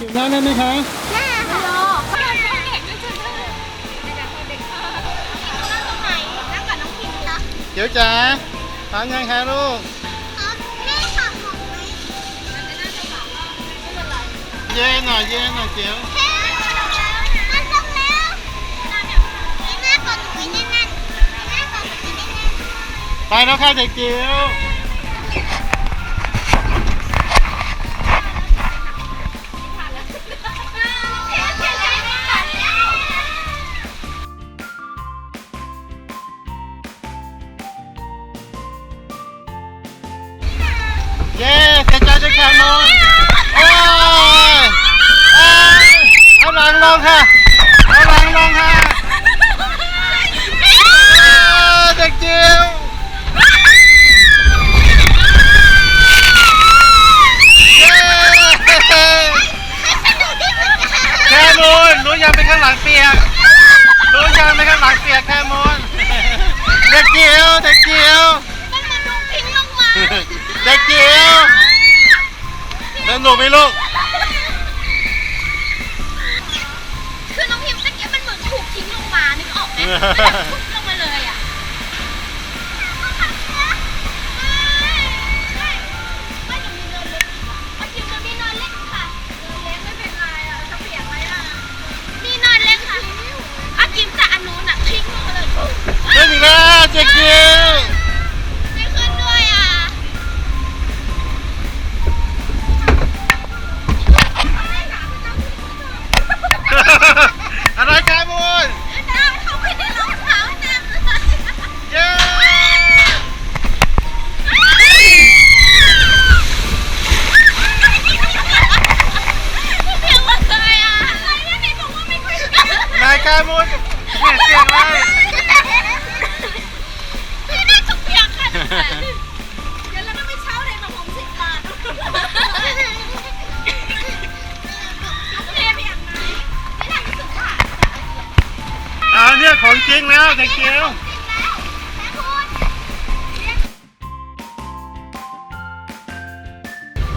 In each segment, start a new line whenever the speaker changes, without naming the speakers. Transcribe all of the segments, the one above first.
กินได้ไหมคะ
แม่ค่ะรอเด็กเด็กด้วยจ้ะเด็กเด็กนั่งตรงไหนนั่งกับน้องพิมพ์นะ
เดี๋ยวจ๋าพร้อมยังคะลูก
แม่ขับของไหม
เย้หน่อยเย้หน่อยเจียว
แม่มันตรงแล้วแม่กดหนูไว้แน่นๆแม่กดหนูไว้แน่น
ไปแล้วค่ะเด็กจิ๋ว เสียใจด้วยค่นโอ้ยเอ้ยเอาหลังลงค่ะ เอาหลังลงค่ะเอ้ยเด็กจิ๋วเย้แค่มูนหนูยังไปข้างหลังเปียกหนูยังไปข้างหลังเปียกแค่มูนเด็กจิ๋วเด็กจิ๋ว
มันมันลงพิงลงมา
เด็กจิ๋วส นุกไหมลูก
คือน้องพิมพ์ตะเกียบมันเหมือนถูกทิ้งลงมา นึกออกไหมแบบทุบลงมาเลยอะไม่ยังมีเนินเล็กเอาจริงมันมีเนินเล็กค่ะเนินเล็กไม่เป็นไรอะจะเปียกไหมอะมีเนินเล็กค่ะอาจริงแต่อันนู้นอะทิ้งลงมาเลย
ขึ้นอีกแล้วเด็กจิ๋ว
เดี๋ยวเราต้องไปเช่าเลยมาผมสิบบาทเปียกไหมไม่น่าจะสิบบาท
เอาเนี่ยของจริงแล้วเด็กจิ๋ว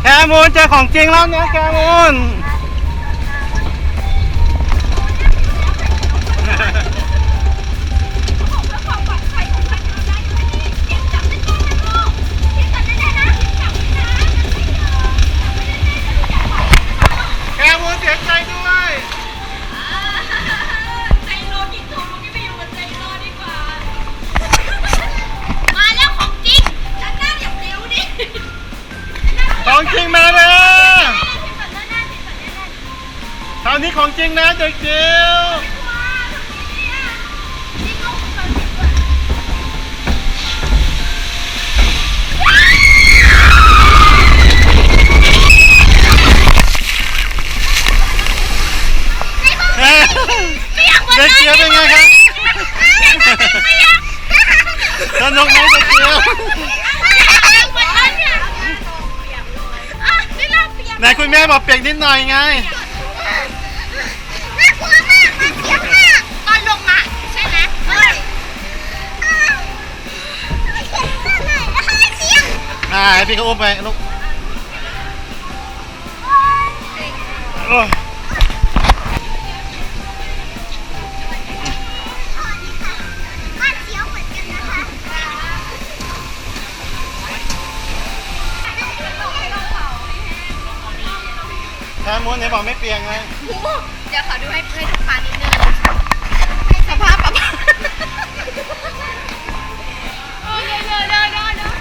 แคมูนเจอของจริงแล้วนะแคมูน ของจริงมาแล้วคราวนี้ของจริงนะเด็กจิ๋วเด็กจิ๋วเป็นไงครับสนุกไหมเด็กจิ๋ว ไหนคุณแม่บอกเปียกนิดหน่อยไง
ตอนลงมาใช่ไหมเฮ้ย
อ่าให้พี่เขาอุ้มไปลูกโอ้ย แคมูนไหนบอกไม่เปียกไง
เดี๋ยวขอดูให้ให้ดูปลานิดนึงสภาพปลาโอ้ยเดี๋ยวเดี๋ยวเดี๋ยวเดี๋ยว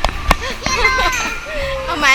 เอาไหม